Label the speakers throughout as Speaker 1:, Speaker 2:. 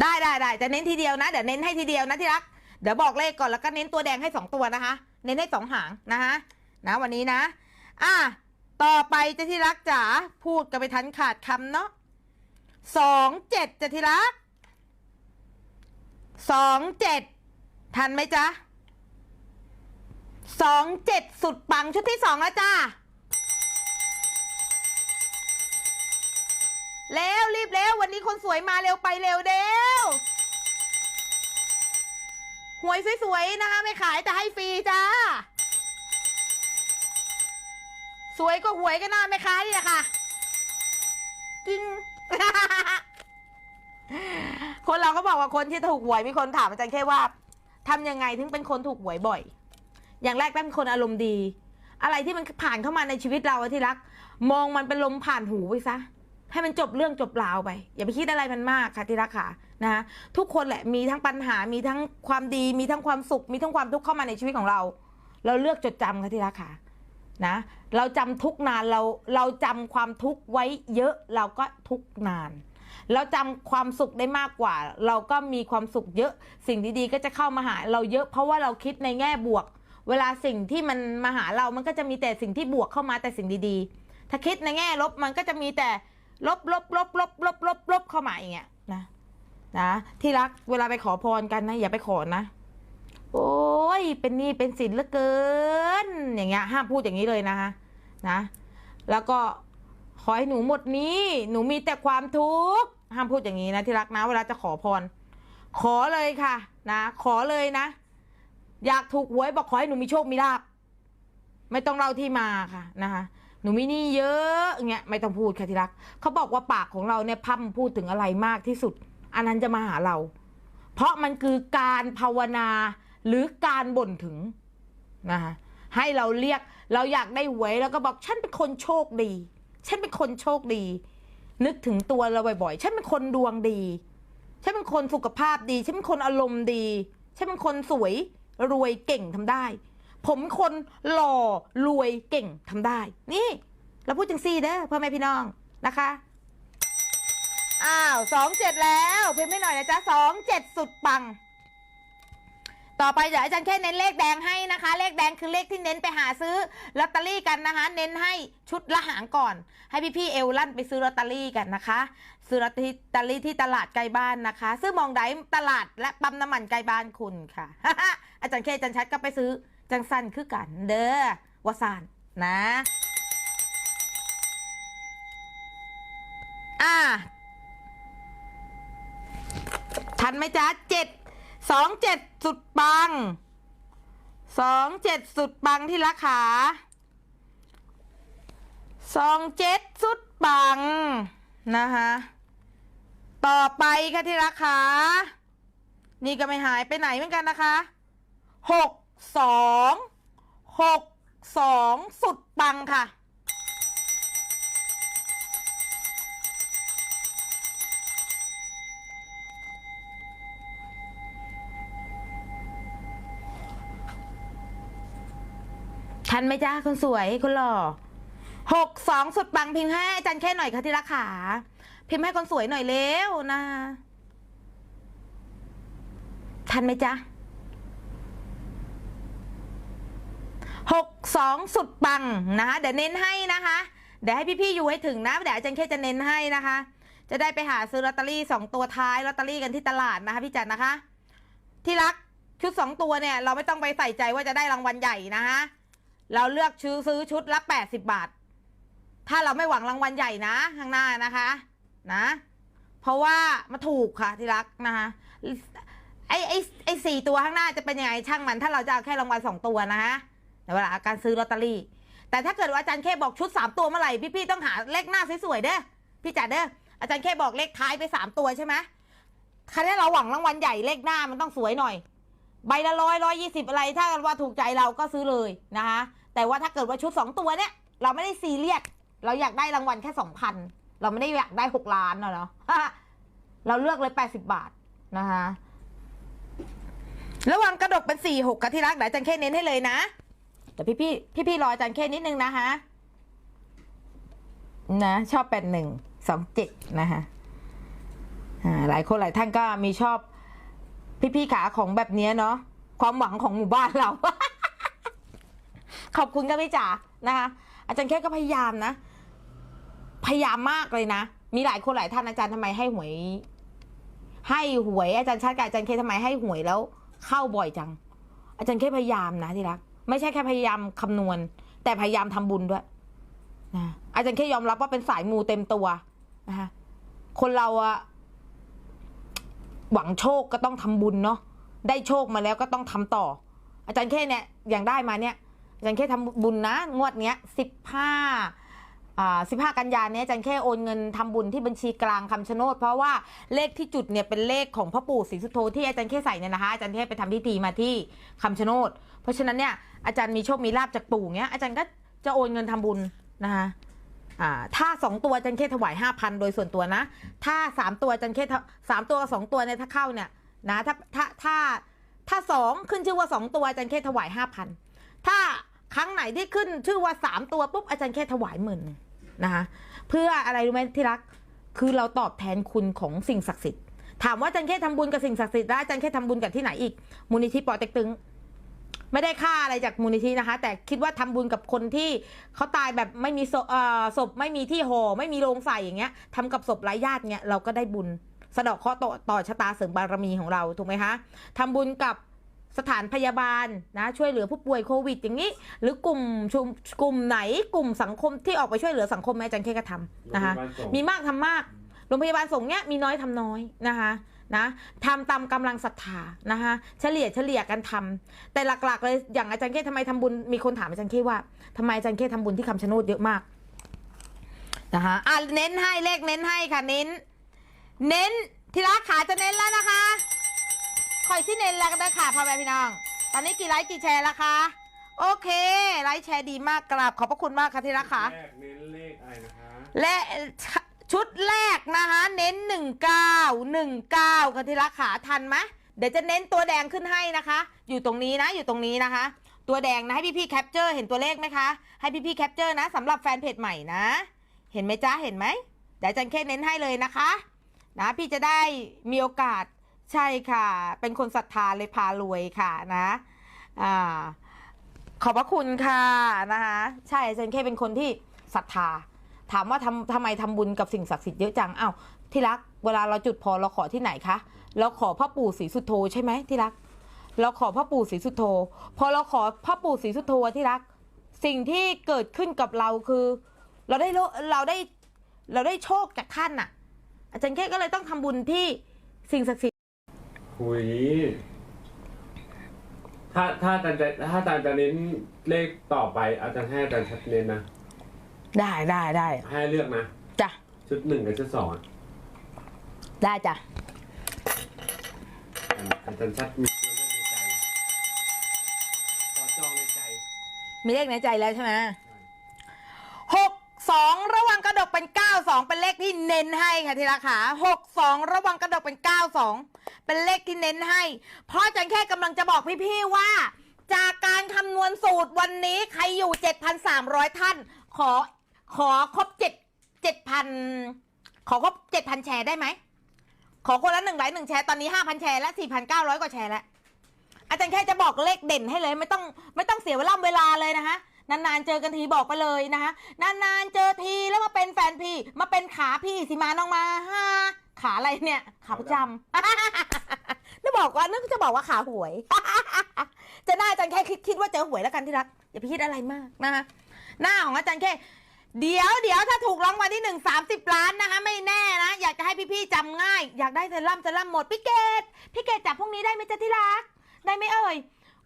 Speaker 1: ได้ได้ได้จะเน้นทีเดียวนะเดี๋ยวเน้นให้ทีเดียวนะที่รักเดี๋ยวบอกเลขก่อนแล้วก็เน้นตัวแดงให้สองตัวนะคะ เน้นให้สองหางนะคะนะวันนี้นะ อะต่อไปจะที่รักจ๋าพูดกันไปทันขาดคำเนาะสองเจ็ดจะที่รักสองเจ็ดทันไหมจ๊ะสองเจ็ดสุดปังชุดที่สองแล้วจ้า เร็วรีบเร็ววันนี้คนสวยมาเร็วไปเร็วเร็วหวยสวยๆนะคะไม่ขายแต่ให้ฟรีจ้า สวยก็หวยก็น่าไม่ค้านี่แหละค่ะจริง คนเราก็บอกว่าคนที่ถูกหวยมีคนถามอาจารย์แค่ว่าทำยังไงถึงเป็นคนถูกหวยบ่อย อย่างแรกต้องเป็นคนอารมณ์ดี อะไรที่มันผ่านเข้ามาในชีวิตเราที่รัก มองมันเป็นลมผ่านหูไปซะ ให้มันจบเรื่องจบราวไป อย่าไปคิดอะไรมันมากค่ะที่รักค่ะนะทุกคนแหละมีทั้งปัญหามีทั้งความดี มีทั้งความสุข มีทั้งความทุกข์เข้ามาในชีวิตของเรา เราเลือกจดจำค่ะที่รักค่ะนะเราจำทุกนานเราเราจำความทุกข์ไว้เยอะเราก็ทุกนาน เราจำความสุขได้มากกว่า เราก็มีความสุขเยอะสิ่งดีๆก็จะเข้ามาหาเราเยอะเพราะว่าเราคิดในแง่บวก เวลาสิ่งที่มันมาหาเรามันก็จะมีแต่สิ่งที่บวกเข้ามาแต่สิ่งดีๆ ถ้าคิดในแง่ลบมันก็จะมีแต่ ลบลบลบลบลบลบลบเข้ามาอย่างเงี้ยนะนะที่รักเวลาไปขอพรกันนะอย่าไปขอนะ โอ้ยเป็นนี้เป็นสินเหลือเกิน อย่างเงี้ยห้ามพูดอย่างนี้เลยนะคะนะ แล้วก็ขอให้หนูหมดนี้ หนูมีแต่ความทุกข์ห้ามพูดอย่างนี้นะที่รักนะ เวลาจะขอพร ขอเลยค่ะ นะ ขอเลยนะ อยากถูกหวยบอกขอให้หนูมีโชคมีลาบไม่ต้องเล่าที่มาค่ะนะคะ หนูมีหนี้เยอะเงี้ยไม่ต้องพูดค่ะที่รักเขาบอกว่าปากของเราเนี่ยพั่มพูดถึงอะไรมากที่สุด อันนั้นจะมาหาเรา เพราะมันคือการภาวนาหรือการบ่นถึงนะคะให้เราเรียกเราอยากได้หวยแล้วก็บอกฉันเป็นคนโชคดี ฉันเป็นคนโชคดี นึกถึงตัวเราบ่อยๆ ฉันเป็นคนดวงดี ฉันเป็นคนสุขภาพดี ฉันเป็นคนอารมณ์ดี ฉันเป็นคนสวยรวยเก่งทำได้ ผมคนหล่อรวยเก่งทำได้ นี่เราพูดจังซี่เด้อพ่อแม่พี่น้องนะคะอ้าวสองเจ็ดแล้วเพิ่มให้หน่อยนะจ๊ะสองเจ็ดสุดปัง ต่อไปเดี๋ยวอาจารย์แค่เน้นเลขแดงให้นะคะ เลขแดงคือเลขที่เน้นไปหาซื้อลอตเตอรี่กันนะคะ เน้นให้ชุดละหางก่อน ให้พี่ๆเอลลั่นไปซื้อลอตเตอรี่กันนะคะ ซื้อลอตเตอรี่ที่ตลาดใกล้บ้านนะคะ ซื้อมองไดตลาดและปั๊มน้ำมันใกล้บ้านคุณค่ะอาจารย์เคอาจารย์ชัดก็ไปซื้อ จังสันคือกันเด้อวาซานนะอ่าทันไหมจ๊ะเจ็ดสองเจ็ดสุดปังสองเจ็ดสุดปังที่รักขาสองเจ็ดสุดปังนะคะต่อไปค่ะที่รักขานี่ก็ไม่หายไปไหนเหมือนกันนะคะหก สองหกสองสุดปังค่ะ ทันไหมจ้าคนสวยคนหล่อหกสองสุดปังพิมพ์ให้อาจารย์แค่หน่อยค่ะที่รักขาพิมพ์ให้คนสวยหน่อยเร็วนะ ทันไหมจ๊ะ หกสองสุดปังนะคะเดี๋ยวเน้นให้นะคะ เดี๋ยวให้พี่ๆอยู่ให้ถึงนะเดี๋ยวอาจารย์แค่จะเน้นให้นะคะ จะได้ไปหาซื้อลอตเตอรี่สองตัวท้ายลอตเตอรี่กันที่ตลาดนะคะพี่จันนะคะ ที่รักชุดสองตัวเนี่ย เราไม่ต้องไปใส่ใจว่าจะได้รางวัลใหญ่นะคะเราเลือกซื้อซื้อชุดละแปดสิบาท ถ้าเราไม่หวังรางวัลใหญ่นะข้างหน้านะคะนะ เพราะว่ามาถูกค่ะที่รักนะคะไอไอไอสี่ตัวข้างหน้าจะเป็นยังไงช่างมัน ถ้าเราจะเอาแค่รางวัลสองตัวนะคะ ในเวลาการซื้อลอตเตอรี่ แต่ถ้าเกิดว่าอาจารย์เคบอกชุดสามตัวเมื่อไหร่พี่ๆต้องหาเลขหน้าสวยๆเด้อพี่จ๋าเด้ออาจารย์เคบอกเลขท้ายไปสามตัวใช่ไหมคันนี้เราหวังรางวัลใหญ่เลขหน้ามันต้องสวยหน่อย ใบละร้อยร้อยยี่สิบอะไร ถ้ากันว่าถูกใจเราก็ซื้อเลยนะคะแต่ว่าถ้าเกิดว่าชุดสองตัวเนี่ยเราไม่ได้ซีเรียสเราอยากได้รางวัลแค่สองพันเราไม่ได้อยากได้หกล้านเนาะเราเลือกเลยแปดสิบบาทนะคะระหว่างกระดกเป็นสี่หกกับที่รักเดี๋ยวอาจารย์เคเน้นให้เลยนะ แต่พี่พี่พี่พี่ๆรออาจารย์เคนิดนึงนะคะนะชอบแปดหนึ่งสองเจ็ดนะคะอ่าหลายคนหลายท่านก็มีชอบพี่ๆขาของแบบเนี้ยเนาะความหวังของหมู่บ้านเรา ขอบคุณค่ะพี่จ๋านะคะ อาจารย์แค่ก็พยายามนะ พยายามมากเลยนะ มีหลายคนหลายท่านอาจารย์ทำไมให้หวย ให้หวยอาจารย์ชาติกับอาจารย์เคทำไมให้หวยแล้ว เข้าบ่อยจัง อาจารย์แค่พยายามนะที่รัก ไม่ใช่แค่พยายามคำนวณ แต่พยายามทำบุญด้วยนะอาจารย์แค่ยอมรับว่าเป็นสายมูเต็มตัวนะคะคนเราอะหวังโชคก็ต้องทำบุญเนาะได้โชคมาแล้วก็ต้องทำต่อ อาจารย์แค่เนี่ยอย่างได้มาเนี่ยอาจารย์แค่ทำบุญนะ งวดเนี้ยสิบห้าอ่าสิบห้ากันยานี้อาจารย์แค่โอนเงินทำบุญที่บัญชีกลางคำชะโนด เพราะว่าเลขที่จุดเนี่ยเป็นเลขของพ่อปู่ศรีสุโธที่อาจารย์แค่ใส่เนี่ยนะคะอาจารย์แค่ไปทำพิธีมาที่คำชะโนด ราะฉะนั้นเนี่ยอาจารย์มีโชคมีลาบจากปู่เนี้ยอาจารย์ก็จะโอนเงินทำบุญนะคะถ้าสองตัวอาจารย์แค่ถวายห้าพันโดยส่วนตัวนะ ถ้าสามตัวอาจารย์แค่ถสามตัวกับสองตัวเนี่ยถ้าเข้าเนี่ยนะถ้าถ้าถ้าถ้าสองขึ้นชื่อว่าสองตัวอาจารย์แค่ถวายห้าพันถ้าครั้งไหนที่ขึ้นชื่อว่าสามตัวปุ๊บอาจารย์แค่ถวายหมื่นนะคะเพื่ออะไรรู้ไหมที่รักคือเราตอบแทนคุณของสิ่งศักดิ์สิทธิ์ถามว่าอาจารย์แค่ทำบุญกับสิ่งศักดิ์สิทธิ์แล้วอาจารย์แค่ทำบุญกับที่ไหนอีกมูลนิธิปอเต็กตึง ไม่ได้ค่าอะไรจากมูลนิธินะคะ แต่คิดว่าทำบุญกับคนที่เขาตายแบบไม่มีศพเอ่อศพไม่มีที่ห่อไม่มีโรงใส่อย่างเงี้ยทำกับศพไร้ญาติเงี้ยเราก็ได้บุญสะเดาะเคราะห์ต่อต่อชะตาเสริมบารมีของเราถูกไหมคะทำบุญกับสถานพยาบาลนะช่วยเหลือผู้ป่วยโควิด อย่างนี้ หรือกลุ่มชุมกลุ่มไหนกลุ่มสังคมที่ออกไปช่วยเหลือสังคมแม่อาจารย์เคก็ทำนะคะ
Speaker 2: โรงพยาบาลสงฆ์
Speaker 1: มีมากทำมากโรงพยาบาลสงฆ์เนี้ยมีน้อยทำน้อยนะคะ นะทำตามกำลังศรัทธานะคะเฉลี่ยเฉลี่ยกันทำแต่หลักๆเลยอย่างอาจารย์เคทำไมทำบุญมีคนถามอาจารย์เคว่าทำไมอาจารย์เคทำบุญที่คำชะโนดเยอะมากนะคะอะเน้นให้เลขเน้นให้ค่ะเน้น เน้นทีละขาจะเน้นแล้วนะคะคอยที่เน้นแล้วกันได้ค่ะพ่อแม่พี่น้อง ตอนนี้กี่ไลค์กี่แชร์แล้วคะโอเคไลค์แชร์ดีมากกราบขอบพระคุณมากค่ะที่รักค่ะ
Speaker 2: แรกเน้นเลขอะไรนะคะ
Speaker 1: และ ชุดแรกนะคะ เน้น 19 19ค่ะที่รักขาทันไหมเดี๋ยวจะเน้นตัวแดงขึ้นให้นะคะ อยู่ตรงนี้นะอยู่ตรงนี้นะคะ ตัวแดงนะให้พี่ๆแคปเจอร์เห็นตัวเลขไหมคะให้พี่ๆแคปเจอร์นะสำหรับแฟนเพจใหม่นะ เห็นไหมจ๊ะเห็นไหมเดี๋ยวจันเคเน้นให้เลยนะคะนะพี่จะได้มีโอกาสใช่ค่ะ เป็นคนศรัทธาเลยพารวยค่ะนะอ่าขอบพระคุณค่ะนะคะ ใช่จารย์แค่เป็นคนที่ศรัทธา ถามว่าทำทำไมทำบุญกับสิ่งศักดิ์สิทธิ์เยอะจังอ้าวที่รัก เวลาเราจุดพอเราขอที่ไหนคะเราขอพ่อปู่ศรีสุโธใช่ไหมที่รัก เราขอพ่อปู่ศรีสุโธ พอเราขอพ่อปู่ศรีสุโธที่รัก สิ่งที่เกิดขึ้นกับเราคือ เราได้เราได้เราได้โชคจากท่านน่ะ อาจารย์แค่ก็เลยต้องทำบุญที่สิ่งศักดิ์สิทธิ์
Speaker 2: หุยถ้าถ้าอาจารย์ถ้าอาจารย์จะเน้นเลขต่อไปอาจารย์ให้อาจารย์ชัดเน้นนะ
Speaker 1: ได้ได้ได้
Speaker 2: ให้เลือกนะ
Speaker 1: จ้ะ
Speaker 2: ชุดหนึ่งกับชุดสองอะ
Speaker 1: ได้จ้ะ
Speaker 2: อาจารย์ชัดมีตัวเลขในใจขอจองในใจ
Speaker 1: มีเลขในใจแล้วใช่ไหมหกสองระวังกระดกเป็นเก้าสองเป็นเลขที่เน้นให้ค่ะทีละขาหกสองระวังกระดกเป็นเก้าสองเป็นเลขที่เน้นให้ เพราะอาจารย์แค่กำลังจะบอกพี่ๆว่า จากการคำนวณสูตรวันนี้ใครอยู่ 7,300 ท่าน ขอ ขอครบ7 7,000ขอครบ7,000แชร์ได้ไหม ขอคนละหนึ่งไลค์หนึ่งแชร์ตอนนี้5,000แชร์และ4,900กว่าแชร์แล้ว อาจารย์แค่จะบอกเลขเด่นให้เลย ไม่ต้องไม่ต้องเสียเวลาเวลาเลยนะคะนานๆเจอกันทีบอกไปเลยนะคะนานๆเจอทีแล้วมาเป็นแฟนพี่ มาเป็นขาพี่สิมาน้องมาฮ่าขาอะไรเนี่ยขาประจำนึกบอกว่านึกจะบอกว่าขาหวย จะหน้าอาจารย์แค่คิดคิดว่าเจอหวยแล้วกันที่รักอย่าไปคิดอะไรมากนะคะหน้าของอาจารย์แค่ เดี๋ยวเดี๋ยวถ้าถูกรางวัลที่หนึ่งสามสิบล้านนะคะ ไม่แน่นะ อยากจะให้พี่ๆจำง่าย อยากได้เซรั่มเซรั่มหมดพี่เกดพี่เกดจับพวกนี้ได้ไหมจ๊ะที่รัก ได้ไหมเอ่ย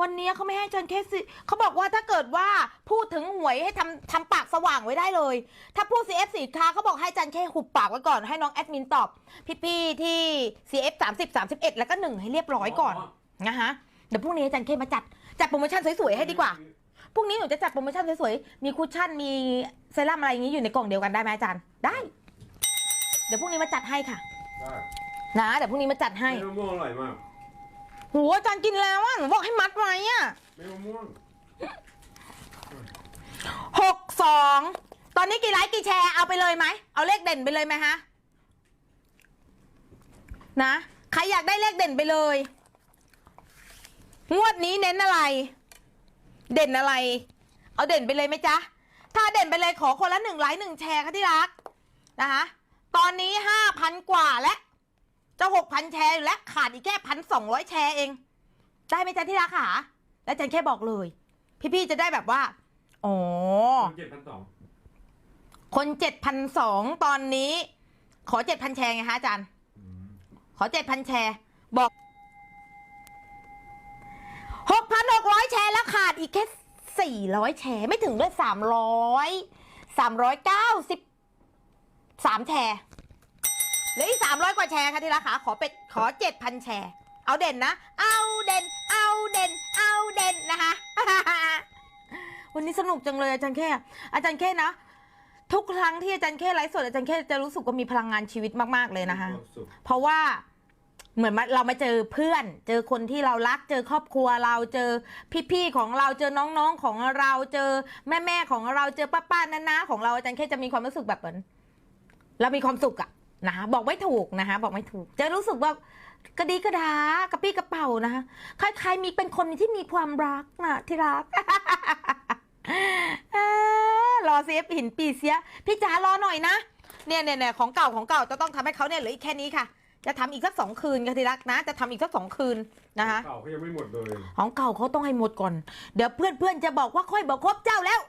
Speaker 1: วันนี้เขาไม่ให้จารย์แคสิเขาบอกว่าถ้าเกิดว่าพูดถึงหวยให้ทำทำปากสว่างไว้ได้เลย ถ้าพูด CF สีค้าเขาบอกให้จารย์แค่หุบปากไว้ก่อนให้น้องแอดมินตอบพี่ๆที่ CF 30 31 แล้วก็หนึ่งให้เรียบร้อยก่อนนะคะเดี๋ยวพรุ่งนี้จารย์เคมาจัดจัดโปรโมชั่นสวยๆให้ดีกว่า พรุ่งนี้หนูจะจัดโปรโมชั่นสวยๆ มีคุชชั่น มีเซรั่มอะไรอย่างนี้อยู่ในกล่องเดียวกันได้ไหมอาจารย์ ได้ เดี๋ยวพรุ่งนี้มาจัดให้ค่ะ
Speaker 2: ได้
Speaker 1: นะเดี๋ยวพรุ่งนี้มาจัดให้
Speaker 2: เม็ดมะม่วงอร่อยมาก
Speaker 1: โหัวอาจารย์กินแล้วอะหนูบอกให้มัดไว้อะ
Speaker 2: เม็ดมะม่วง
Speaker 1: หกสองตอนนี้กี่ไลค์กี่แชร์เอาไปเลยไหมเอาเลขเด่นไปเลยไหมฮะนะใครอยากได้เลขเด่นไปเลย งวดนี้เน้นอะไร เด่นอะไร เอาเด่นไปเลยไหมจ๊ะ ถ้าเด่นไปเลยขอคนละหนึ่งไลค์หนึ่งแชร์ค่ะที่รักนะคะตอนนี้ห้าพันกว่าแล้วจะหกพันแชร์อยู่แล้วขาดอีกแค่พันสองร้อยแชร์เอง ได้ไหมจ๊ะที่รักค่ะแล้วจันแค่บอกเลย พี่ๆจะได้แบบว่าอ๋อ
Speaker 2: เจ็ดพันสอง
Speaker 1: คนเจ็ดพันสองตอนนี้ ขอเจ็ดพันแชร์ไงฮะอาจารย์ ขอเจ็ดพันแชร์ บอก หกพันหกร้อยแชร์แล้วขาดอีกแค่สี่ร้อยแชร์ไม่ถึงด้วยสามร้อยสามร้อยเก้าสิบสามแชร์เหลืออีกสามร้อยกว่าแชร์ค่ะที่รักค่ะขอเป็ดขอเจ็ดพันแชร์ เอาเด่นนะ เอาเด่น เอาเด่น เอาเด่นนะคะ วันนี้สนุกจังเลยอาจารย์แค่อาจารย์แค่นะ ทุกครั้งที่อาจารย์แค่ไลฟ์สดอาจารย์แค่จะรู้สึกว่ามีพลังงานชีวิตมากๆเลยนะคะ เพราะว่า เหมือนมาเรามาเจอเพื่อน เจอคนที่เรารัก เจอครอบครัวเราเจอพี่ๆของเราเจอน้องๆของเราเจอแม่ๆของเราเจอป้าๆน้าๆของเราอาจารย์แค่จะมีความรู้สึกแบบเหมือนเรามีความสุขอะนะคะบอกไม่ถูกนะคะบอกไม่ถูก จะรู้สึกว่ากระดีกระดากระปี้กระเป๋านะคะคล้ายๆมีเป็นคนที่มีความรักนะที่รักรอเซฟหินปีเสีย พี่จ๋ารอหน่อยนะเนี่ยเนี่ยเนี่ยของเก่าของเก่าจะต้องทำให้เขาเนี่ยเหลืออีกแค่นี้ค่ะ จะทำอีกสักสองคืนค่ะที่รักนะ จะทำอีกสักสองคืนนะคะ
Speaker 2: เก่าเขายังไม่หมดเลย
Speaker 1: ของเก่าเขาต้องให้หมดก่อน เดี๋ยวเพื่อนเพื่อนๆจะบอกว่าค่อยบอกครบเจ้าแล้ว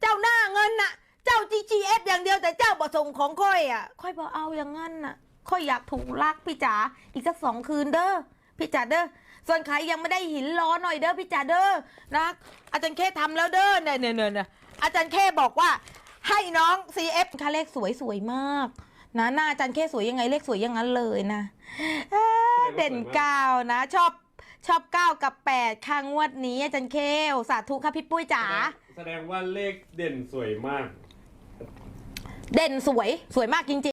Speaker 1: เจ้าหน้าเงินน่ะ เจ้า GGF อย่างเดียวแต่เจ้าประสงค์ของค่อยอะ ค่อยบอกเอาอย่างงั้นน่ะ ค่อยอยากถูกรักพี่จ๋าอีกสักสองคืนเด้อพี่จ๋าเด้อส่วนใครยังไม่ได้หินรอหน่อยเด้อพี่จ๋าเด้อนะอาจารย์เคทำแล้วเด้อเนี่ยเนี่ยเนี่ยเนี่ยอาจารย์เคบอกว่าให้น้อง CF ค่ะเลขสวยสวยมาก นะหน้าอาจารย์เคสวยยังไงเลขสวยอย่างนั้นเลยนะเอ้อเด่นเก้านะ ชอบชอบเก้ากับแปดค่ะงวดนี้อาจารย์เคลสาธุค่ะพี่ปุ้ยจ๋า
Speaker 2: แสดงว่าเลขเด่นสวยมาก
Speaker 1: เด่นสวยสวยมากจริงๆ